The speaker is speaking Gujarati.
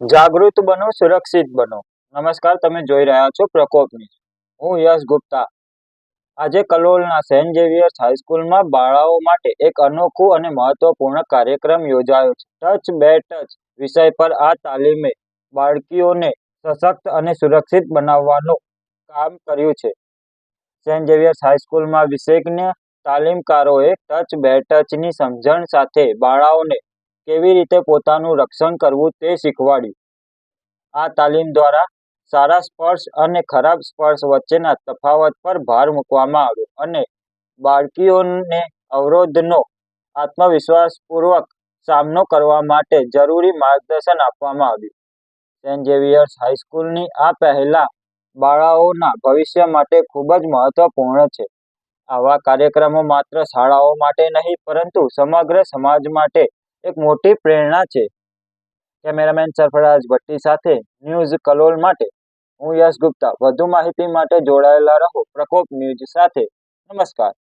જાગૃત બનો, સુરક્ષિત બનો. નમસ્કાર, તમે જોઈ રહ્યા છો પ્રકોપ ન્યૂઝ. હું યશ ગુપ્તા. આજે કલોલના સેન્ટ ઝેવિયર્સ હાઈસ્કૂલમાં બાળાઓ માટે એક અનોખું અને મહત્વપૂર્ણ કાર્યક્રમ યોજાયો છે. ટચ બે ટચ વિષય પર આ તાલીમે બાળકીઓને સશક્ત અને સુરક્ષિત બનાવવાનું કામ કર્યું છે. સેન્ટ ઝેવિયર્સ હાઈસ્કૂલમાં વિશેષજ્ઞ તાલીમકારોએ ટચ બે ટચની સમજણ સાથે બાળાઓને કેવી રીતે પોતાનું રક્ષણ કરવું તે શીખવાડ્યું આ તાલીમ દ્વારા સારા સ્પર્શ અને ખરાબ સ્પર્શ વચ્ચેના તફાવત પર ભાર મૂકવામાં આવ્યો અને બાળકીઓને અવરોધનો, આત્મવિશ્વાસપૂર્વક સામનો કરવા માટે જરૂરી માર્ગદર્શન આપવામાં આવ્યું. સેન્ટ ઝેવિયર્સ હાઈસ્કૂલની આ પહેલા બાળાઓના ભવિષ્ય માટે ખૂબ જ મહત્વપૂર્ણ છે. આવા કાર્યક્રમો માત્ર શાળાઓ માટે નહીં, પરંતુ સમગ્ર સમાજ માટે એક મોટી પ્રેરણા છે. કેમેરામેન સરફરાજ ભટ્ટી સાથે ન્યૂઝ કલોલ માટે હું યશ ગુપ્તા. વધુ માહિતી માટે જોડાયેલા રહો. પ્રકોપ ન્યૂઝ સાથે. નમસ્કાર.